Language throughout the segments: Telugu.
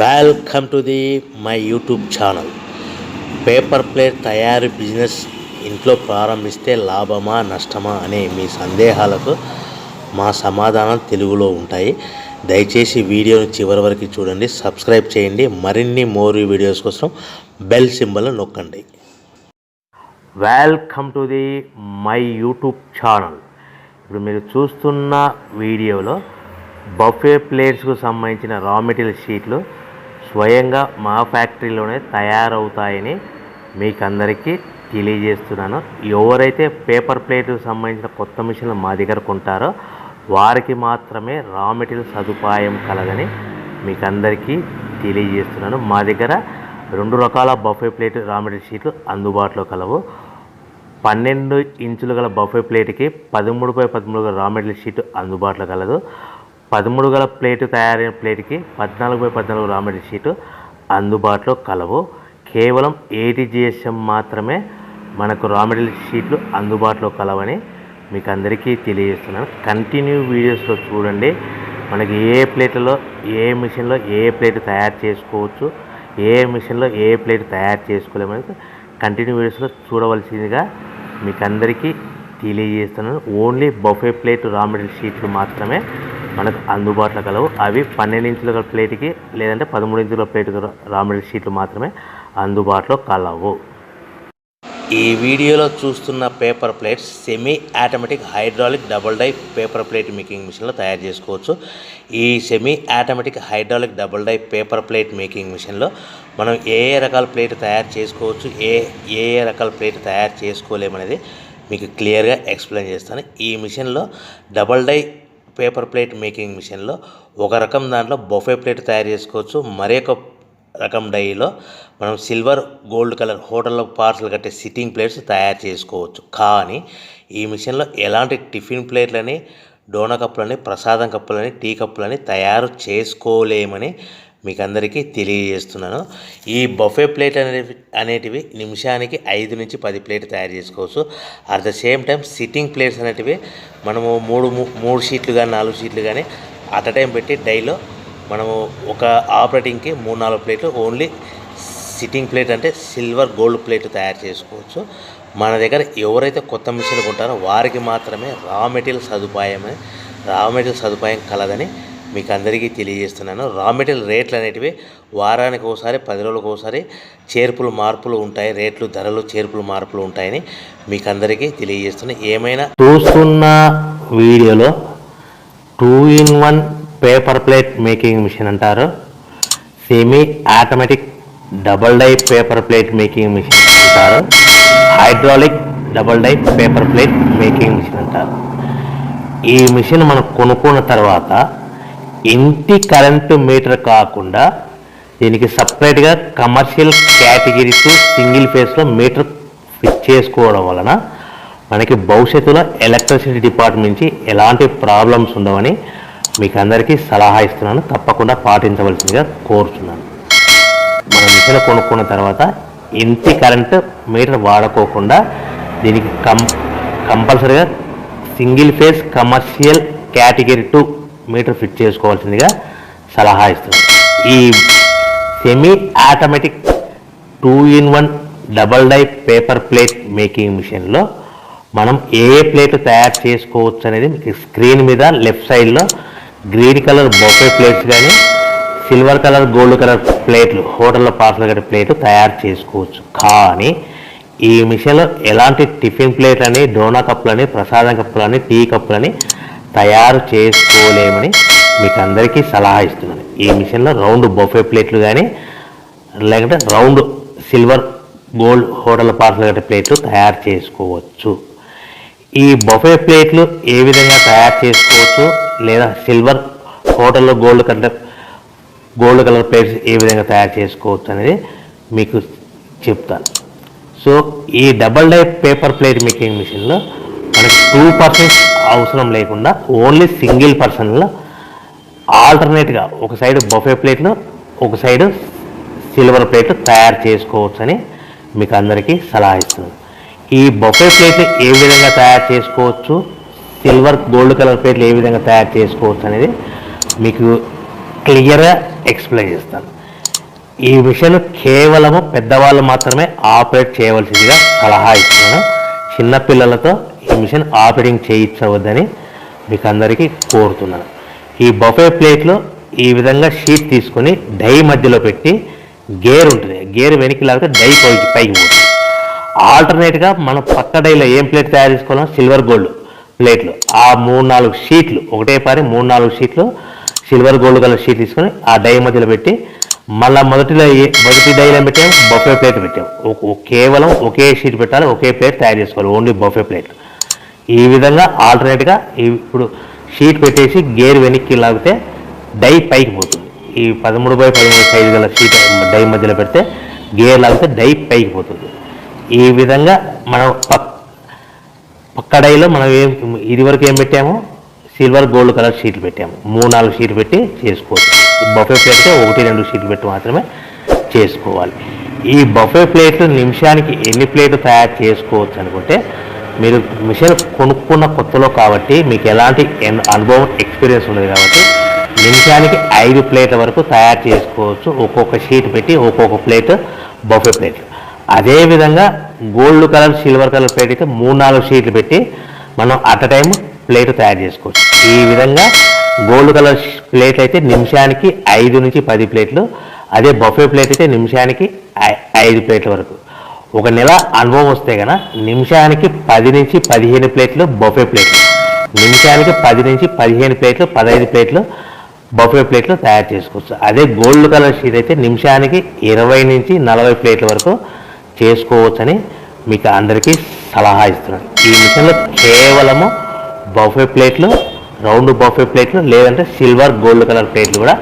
Welcome to the my YouTube channel paper plate తయారీ బిజినెస్ ఇంట్లో ప్రారంభిస్తే లాభమా నష్టమా అనే మీ సందేహాలకు మా సమాధానం తెలుగులో ఉంటాయి. దయచేసి వీడియోని చివరి వరకు చూడండి సబ్స్క్రైబ్ చేయండి. మరిన్ని మోర్ వీడియోస్ కోసం బెల్ సింబల్ నొక్కండి. Welcome to the my YouTube channel ఇప్పుడు మీరు చూస్తున్న వీడియోలో బఫే ప్లేట్స్కు సంబంధించిన రా మెటీరియల్ షీట్లు స్వయంగా మా ఫ్యాక్టరీలోనే తయారవుతాయని మీకు అందరికీ తెలియజేస్తున్నాను. ఎవరైతే పేపర్ ప్లేట్కు సంబంధించిన కొత్త మిషన్లు మా దగ్గర కొంటారో వారికి మాత్రమే రా మెటీరియల్ సదుపాయం కలదని మీకు అందరికీ తెలియజేస్తున్నాను. మా దగ్గర రెండు రకాల బఫే ప్లేట్ రా మెటీరియల్ షీట్లు అందుబాటులో కలవు. పన్నెండు ఇంచులు గల బఫే ప్లేట్కి పదమూడు బై పదమూడు రా మెటీరియల్ షీట్ అందుబాటులో కలదు. పదమూడు గల ప్లేటు తయారైన ప్లేట్కి పద్నాలుగు బై పద్నాలుగు రా మెటీరియల్ షీటు అందుబాటులో కలవు. కేవలం ఏటీజీఎస్ఎం మాత్రమే మనకు రా మెటీరియల్ షీట్లు అందుబాటులో కలవని మీకు అందరికీ తెలియజేస్తున్నాను. కంటిన్యూ వీడియోస్లో చూడండి. మనకి ఏ ప్లేట్లలో ఏ మిషన్లో ఏ ప్లేట్ తయారు చేసుకోవచ్చు ఏ మిషన్లో ఏ ప్లేట్ తయారు చేసుకోలేమని కంటిన్యూ వీడియోస్లో చూడవలసిందిగా మీకు అందరికీ తెలియజేస్తున్నాను. Only buffet plate raw material షీట్లు మాత్రమే మనకు అందుబాటులో కలవు. అవి పన్నెండు ఇంచుల గల ప్లేట్కి లేదంటే పదమూడు ఇంచుల ప్లేట్ రా మెటీరియల్ షీట్లు మాత్రమే అందుబాటులో కలవు. ఈ వీడియోలో చూస్తున్న paper plates semi automatic hydraulic double die paper plate making మిషన్లో తయారు చేసుకోవచ్చు. ఈ semi automatic hydraulic double die paper plate making మిషన్లో మనం ఏ ఏ రకాల ప్లేట్ తయారు చేసుకోవచ్చు ఏ ఏ ఏ రకాల ప్లేట్ తయారు చేసుకోలేమనేది మీకు క్లియర్గా ఎక్స్ప్లెయిన్ చేస్తాను. ఈ మిషన్లో double die paper plate making మిషన్లో ఒక రకం దాంట్లో బొఫే ప్లేట్ తయారు చేసుకోవచ్చు. మరొక రకం డైలో మనం సిల్వర్ గోల్డ్ కలర్ హోటల్లో పార్సల్ కట్టే సిట్టింగ్ ప్లేట్స్ తయారు చేసుకోవచ్చు. కానీ ఈ మిషన్లో ఎలాంటి టిఫిన్ ప్లేట్లని డోనా కప్పులని ప్రసాదం కప్పులని టీ కప్పులని తయారు చేసుకోలేమని మీకు అందరికీ తెలియజేస్తున్నాను. ఈ బఫే ప్లేట్ అనేవి అనేటివి నిమిషానికి ఐదు నుంచి పది ప్లేట్ తయారు చేసుకోవచ్చు. At the same time sitting plates అనేటివి మనము మూడు మూ- మూడు షీట్లు కానీ నాలుగు షీట్లు కానీ అట్ అ టైం పెట్టి డైలో మనము ఒక ఆపరేటింగ్కి మూడు నాలుగు ప్లేట్లు ఓన్లీ సిట్టింగ్ ప్లేట్ అంటే సిల్వర్ గోల్డ్ ప్లేట్ తయారు చేసుకోవచ్చు. మన దగ్గర ఎవరైతే కొత్త మిషన్లు కొంటారో వారికి మాత్రమే రా మెటీరియల్ సదుపాయమే రా మెటీరియల్ సదుపాయం కలదని మీకు అందరికీ తెలియజేస్తున్నాను. రా మెటీరియల్ రేట్లు అనేటివి వారానికి ఒకసారి పది రోజులకు ఒకసారి చేర్పులు మార్పులు ఉంటాయి. రేట్లు ధరలు చేర్పులు మార్పులు ఉంటాయని మీకు అందరికీ తెలియజేస్తున్నాను ఏమైనా చూస్తున్న వీడియోలో two in one paper plate making machine అంటారు. Semi automatic double die paper plate making machine అంటారు. Hydraulic double die paper plate making machine అంటారు. ఈ మిషన్ మనం కొనుక్కున్న తర్వాత ఇంటి కరెంటు మీటర్ కాకుండా దీనికి సపరేట్గా కమర్షియల్ కేటగిరీస్ సింగిల్ ఫేస్లో మీటర్ ఫిట్ చేసుకోవడం వలన మనకి భవిష్యత్తులో ఎలక్ట్రిసిటీ డిపార్ట్మెంట్ నుంచి ఎలాంటి ప్రాబ్లమ్స్ ఉండవని మీకు అందరికీ సలహా ఇస్తున్నాను. తప్పకుండా పాటించవలసిందిగా కోరుతున్నాను మనం మిషన్ కొనుక్కున్న తర్వాత ఇంటి కరెంటు మీటర్ వాడుకోకుండా దీనికి కం కంపల్సరీగా single phase commercial category two meter fit చేసుకోవాల్సిందిగా సలహా ఇస్తుంది ఈ semi automatic two in one double die paper plate making మిషన్లో మనం ఏ ప్లేట్ తయారు చేసుకోవచ్చు అనేది మీకు స్క్రీన్ మీద లెఫ్ట్ సైడ్లో గ్రీన్ కలర్ బొఫే ప్లేట్స్ కానీ సిల్వర్ కలర్ గోల్డ్ కలర్ ప్లేట్లు హోటల్లో పార్సల్ కట్టే ప్లేట్ తయారు చేసుకోవచ్చు. కానీ ఈ మిషన్లో ఎలాంటి టిఫిన్ ప్లేట్ అని డోనా కప్పులని ప్రసాదం కప్పులని టీ కప్పులని తయారు చేసుకోలేమని మీకు అందరికీ సలహా ఇస్తున్నాను. ఈ మిషన్లో రౌండ్ బొఫే ప్లేట్లు కానీ లేకుంటే round silver gold hotel parcel గట్ట ప్లేట్లు తయారు చేసుకోవచ్చు. ఈ బొఫే ప్లేట్లు ఏ విధంగా తయారు చేసుకోవచ్చు? లేదా సిల్వర్ హోటల్లో గోల్డ్ కంటే గోల్డ్ కలర్ ప్లేట్స్ ఏ విధంగా తయారు చేసుకోవచ్చు అనేది మీకు చెప్తాను. సో ఈ double die paper plate making మిషన్లో మనకి టూ పర్సన్స్ అవసరం లేకుండా ఓన్లీ సింగిల్ పర్సన్లో ఆల్టర్నేట్గా ఒక సైడ్ బఫే ప్లేట్లు ఒక సైడ్ సిల్వర్ ప్లేట్లు తయారు చేసుకోవచ్చని మీకు అందరికీ సలహా ఇస్తున్నాను. ఈ బొఫే ప్లేట్ని ఏ విధంగా తయారు చేసుకోవచ్చు సిల్వర్ గోల్డ్ కలర్ ప్లేట్లు ఏ విధంగా తయారు చేసుకోవచ్చు అనేది మీకు క్లియర్గా ఎక్స్ప్లెయిన్ చేస్తాను. ఈ విషయం కేవలము పెద్దవాళ్ళు మాత్రమే ఆపరేట్ చేయవలసిందిగా సలహా ఇస్తున్నాను. చిన్నపిల్లలతో మిషన్ ఆపరేటింగ్ చేయించవద్దని మీకు అందరికీ కోరుతున్నాను. ఈ బఫే ప్లేట్లో ఈ విధంగా షీట్ తీసుకొని డై మధ్యలో పెట్టి గేర్ ఉంటుంది. గేర్ వెనక్కి లాగితే డై పైకి పైకి పోతుంది. ఆల్టర్నేట్గా మనం పక్క డైలో ఏం ప్లేట్ తయారు చేసుకోవాలో సిల్వర్ గోల్డ్ ప్లేట్లు. ఆ మూడు నాలుగు షీట్లు ఒకటే పారి మూడు నాలుగు షీట్లు సిల్వర్ గోల్డ్ కలర్ షీట్ తీసుకొని ఆ డై మధ్యలో పెట్టి మళ్ళీ మొదటిలో మొదటి డైలో పెట్టాము బఫే ప్లేట్ పెట్టాము ఒక- కేవలం ఒకే షీట్ పెట్టాలి ఒకే ప్లేట్ తయారు చేసుకోవాలి. Only buffet plate. ఈ విధంగా ఆల్టర్నేట్గా ఇప్పుడు షీట్ పెట్టేసి గేర్ వెనక్కి లాగితే డై పైకి పోతుంది. ఈ పదమూడు బై పదమూడు సైజు గల షీట్ డై మధ్యలో పెడితే గేర్ లాగితే డై పైకి పోతుంది. ఈ విధంగా మనం పక్క డైలో మనం ఏం ఇదివరకు ఏం పెట్టాము? సిల్వర్ గోల్డ్ కలర్ షీట్లు పెట్టాము. మూడు నాలుగు షీట్లు పెట్టి చేసుకోవచ్చు. బఫే ప్లేట్కి ఒకటి రెండు షీట్లు పెట్టి మాత్రమే చేసుకోవాలి. ఈ బఫే ప్లేట్లు నిమిషానికి ఎన్ని ప్లేట్లు తయారు చేసుకోవచ్చు అనుకుంటే మీరు మిషన్ కొనుక్కున్న కొత్తలో కాబట్టి మీకు ఎలాంటి అనుభవం ఎక్స్పీరియన్స్ ఉండదు కాబట్టి నిమిషానికి ఐదు ప్లేట్ల వరకు తయారు చేసుకోవచ్చు. ఒక్కొక్క షీట్ పెట్టి ఒక్కొక్క ప్లేట్ బఫే ప్లేట్. అదేవిధంగా gold colour silver colour plate అయితే మూడు నాలుగు షీట్లు పెట్టి మనం అట్ టైం ప్లేట్ తయారు చేసుకోవచ్చు. ఈ విధంగా గోల్డ్ కలర్ ప్లేట్ అయితే నిమిషానికి ఐదు నుంచి పది ప్లేట్లు. అదే బఫే ప్లేట్ అయితే నిమిషానికి ఐ- ఐదు ప్లేట్ల వరకు. ఒక నెల అనుభవం వస్తే కనుక నిమిషానికి పది నుంచి పదిహేను ప్లేట్లు బఫే ప్లేట్లు. నిమిషానికి పది నుంచి పదిహేను ప్లేట్లు పదహైదు ప్లేట్లు బఫే ప్లేట్లు తయారు చేసుకోవచ్చు. అదే గోల్డ్ కలర్ షీట్ అయితే నిమిషానికి ఇరవై నుంచి నలభై ప్లేట్ల వరకు చేసుకోవచ్చని మీకు అందరికీ సలహా ఇస్తున్నాను. ఈ మిషన్లో కేవలము బఫే ప్లేట్లు రౌండ్ బఫే ప్లేట్లు లేదంటే సిల్వర్ గోల్డ్ కలర్ ప్లేట్లు కూడా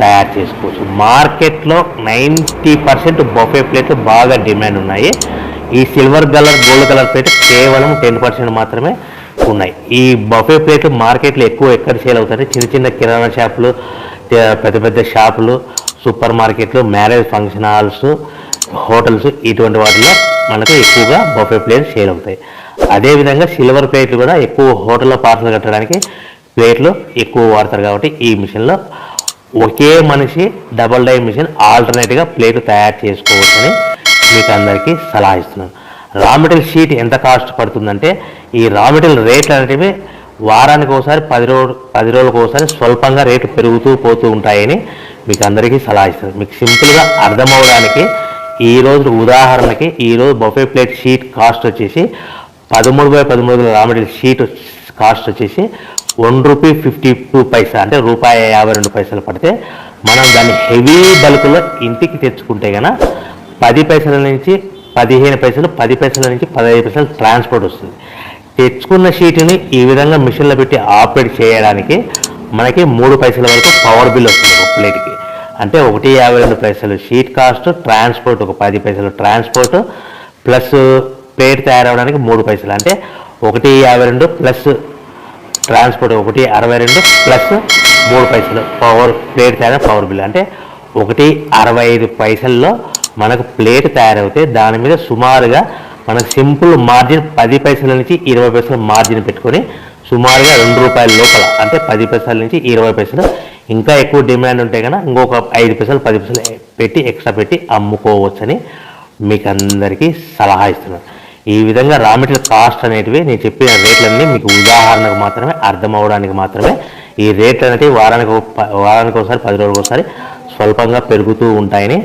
తయారు చేసుకోవచ్చు. మార్కెట్లో నైంటీ పర్సెంట్ బొఫే ప్లేట్లు బాగా డిమాండ్ ఉన్నాయి. ఈ silver colour gold colour plate కేవలం టెన్ పర్సెంట్ మాత్రమే ఉన్నాయి. ఈ బఫే ప్లేట్లు మార్కెట్లో ఎక్కువ ఎక్కడ సేల్ అవుతాయి? చిన్న చిన్న కిరాణా షాపులు పెద్ద పెద్ద షాపులు సూపర్ మార్కెట్లు మ్యారేజ్ ఫంక్షన్ హాల్స్ హోటల్స్ ఇటువంటి వాటిలో మనకు ఎక్కువగా బఫే ప్లేట్లు సేల్ అవుతాయి. అదేవిధంగా సిల్వర్ ప్లేట్లు కూడా ఎక్కువ హోటల్లో పార్సల్ కట్టడానికి ప్లేట్లు ఎక్కువ వాడతారు కాబట్టి ఈ మిషన్లో ఒకే మనిషి డబల్ డై మిషన్ ఆల్టర్నేట్గా ప్లేట్ తయారు చేసుకోవచ్చని మీకు అందరికీ సలహా ఇస్తున్నాను. రా మెటీరియల్ షీట్ ఎంత కాస్ట్ పడుతుందంటే ఈ రా మెటీరియల్ రేట్లు అనేటివి వారానికి ఒకసారి పది రోజు పది రోజులకు ఒకసారి స్వల్పంగా రేటు పెరుగుతూ పోతూ ఉంటాయని మీకు అందరికీ సలహా ఇస్తారు మీకు సింపుల్గా అర్థమవడానికి ఈ రోజు ఉదాహరణకి ఈ రోజు బఫే ప్లేట్ షీట్ కాస్ట్ వచ్చేసి పదమూడు బై పదమూడు రా మెటీరియల్ షీట్ కాస్ట్ వచ్చేసి one rupee fifty two paisa అంటే రూపాయి యాభై రెండు పైసలు పడితే మనం దాన్ని హెవీ బల్క్లో ఇంటికి తెచ్చుకుంటే కనుక పది పైసల నుంచి పదిహేను పైసలు పది పైసల నుంచి పదహైదు పైసలు ట్రాన్స్పోర్ట్ వస్తుంది. తెచ్చుకున్న షీట్ని ఈ విధంగా మిషన్లో పెట్టి ఆపరేట్ చేయడానికి మనకి మూడు పైసల వరకు పవర్ బిల్ వస్తుంది ఒక ప్లేట్కి. అంటే ఒకటి యాభై రెండు పైసలు షీట్ కాస్ట్ ట్రాన్స్పోర్ట్ ఒక పది పైసలు ట్రాన్స్పోర్ట్ ప్లస్ ప్లేట్ తయారవడానికి మూడు పైసలు. అంటే ఒకటి యాభై రెండు ప్లస్ ట్రాన్స్పోర్ట్ ఒకటి అరవై రెండు ప్లస్ మూడు పైసలు. పవర్ ప్లేట్ తయారు పవర్ బిల్ అంటే ఒకటి అరవై ఐదు పైసల్లో మనకు ప్లేట్ తయారవుతే దాని మీద సుమారుగా మనకు సింపుల్ మార్జిన్ పది పైసల నుంచి ఇరవై పైసల మార్జిన్ పెట్టుకొని సుమారుగా రెండు రూపాయల లోపల అంటే పది పైసల నుంచి ఇరవై పైసలు. ఇంకా ఎక్కువ డిమాండ్ ఉంటే కనుక ఇంకొక ఐదు పైసలు పది పైసలు పెట్టి ఎక్స్ట్రా పెట్టి అమ్ముకోవచ్చని మీకు అందరికీ సలహా ఇస్తున్నాను. ఈ విధంగా రా మెటీరియల్ కాస్ట్ అనేటివి నేను చెప్పిన రేట్లన్నీ మీకు ఉదాహరణకు మాత్రమే అర్థం అవడానికి మాత్రమే. ఈ రేట్లు అనేవి వారానికి ఒక వారానికి ఒకసారి పది రోజులకు ఒకసారి స్వల్పంగా పెరుగుతూ ఉంటాయని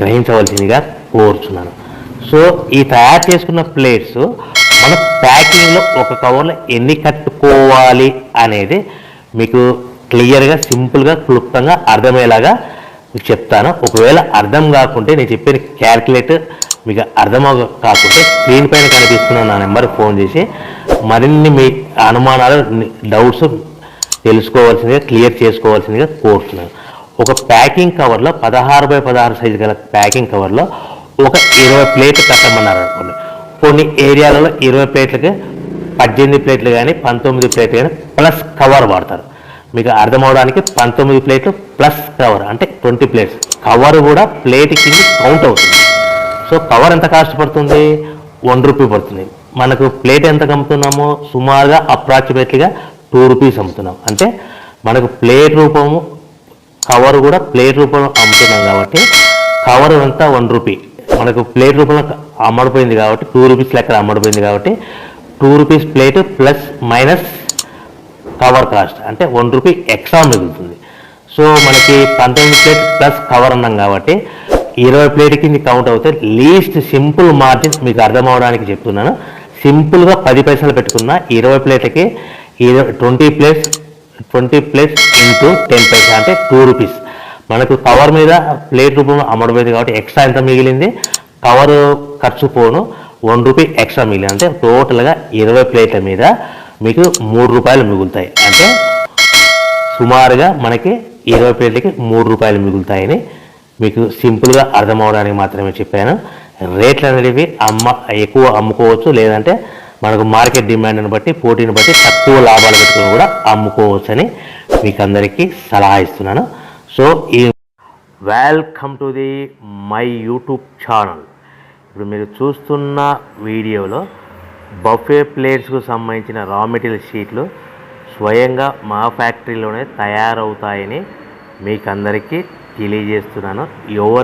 గ్రహించవలసిందిగా కోరుచున్నాను. సో ఈ తయారు చేసుకున్న ప్లేట్స్ మన ప్యాకింగ్లో ఒక కవర్లో ఎన్ని కట్టుకోవాలి అనేది మీకు క్లియర్గా సింపుల్గా క్లుప్తంగా అర్థమయ్యేలాగా చెప్తాను. ఒకవేళ అర్థం కాకుంటే నేను చెప్పిన క్యాల్కులేటర్ మీకు అర్థం కాకుంటే స్క్రీన్ పైన కనిపిస్తున్న నా నెంబర్కి ఫోన్ చేసి మరిన్ని మీ అనుమానాలు డౌట్స్ తెలుసుకోవాల్సిందిగా క్లియర్ చేసుకోవాల్సిందిగా కోరుతున్నాను. ఒక ప్యాకింగ్ కవర్లో పదహారు బై పదహారు సైజు గల ప్యాకింగ్ కవర్లో ఒక ఇరవై ప్లేట్లు కట్టమన్నారు అనుకోండి కొన్ని ఏరియాలలో ఇరవై ప్లేట్లకి పద్దెనిమిది ప్లేట్లు కానీ పంతొమ్మిది ప్లేట్లు కానీ ప్లస్ కవర్ వాడతారు. మీకు అర్థమవడానికి పంతొమ్మిది ప్లేట్లు ప్లస్ కవర్ అంటే ట్వంటీ ప్లేట్స్. కవర్ కూడా ప్లేట్ కింద కౌంట్ అవుతుంది. సో కవర్ ఎంత కాస్ట్ పడుతుంది? వన్ రూపీ పడుతుంది. మనకు ప్లేట్ ఎంత అమ్ముతున్నామో సుమారుగా అప్రాక్సిమేట్లీగా టూ రూపీస్ అమ్ముతున్నాం. అంటే మనకు ప్లేట్ రూపము కవర్ కూడా ప్లేట్ రూపంలో అమ్ముతున్నాం కాబట్టి కవర్ అంతా వన్ రూపీ మనకు ప్లేట్ రూపంలో అమ్మడిపోయింది కాబట్టి టూ రూపీస్ లెక్క అమ్మడిపోయింది కాబట్టి two rupees plate plus minus cover cost అంటే వన్ రూపీ ఎక్స్ట్రా మిగులుతుంది. సో మనకి పంతొమ్మిది ప్లేట్ ప్లస్ కవర్ అన్నాం కాబట్టి ఇరవై ప్లేట్ కింద కౌంట్ అవుతే లీస్ట్ సింపుల్ మార్జిన్ మీకు అర్థం అవడానికి చెప్తున్నాను. సింపుల్గా పది పైసలు పెట్టుకున్న ఇరవై ప్లేట్కి ఇరవై twenty plates twenty plates into ten paisa అంటే టూ రూపీస్ మనకు కవర్ మీద ప్లేట్ రూపంలో అమ్మడపోయింది కాబట్టి ఎక్స్ట్రా ఎంత మిగిలింది? కవర్ ఖర్చు పోను వన్ రూపీ ఎక్స్ట్రా మిగిలింది. అంటే టోటల్గా ఇరవై ప్లేట్ల మీద మీకు మూడు రూపాయలు మిగులుతాయి. అంటే సుమారుగా మనకి ఇరవై ప్లేట్లకి మూడు రూపాయలు మిగులుతాయని మీకు సింపుల్గా అర్థం అవడానికి మాత్రమే చెప్పాను. రేట్లు అనేవి అమ్మ ఎక్కువ అమ్ముకోవచ్చు. లేదంటే మనకు మార్కెట్ డిమాండ్ని బట్టి పోటీని బట్టి తక్కువ లాభాలు పెట్టుకుని కూడా అమ్ముకోవచ్చు అని మీకు అందరికీ సలహా ఇస్తున్నాను. సో ఈ welcome to the my YouTube channel. ఇప్పుడు మీరు చూస్తున్న వీడియోలో బఫే ప్లేట్స్కు సంబంధించిన రా మెటీరియల్ షీట్లు స్వయంగా మా ఫ్యాక్టరీలోనే తయారవుతాయని మీకు అందరికీ తెలియజేస్తున్నాను. ఎవరు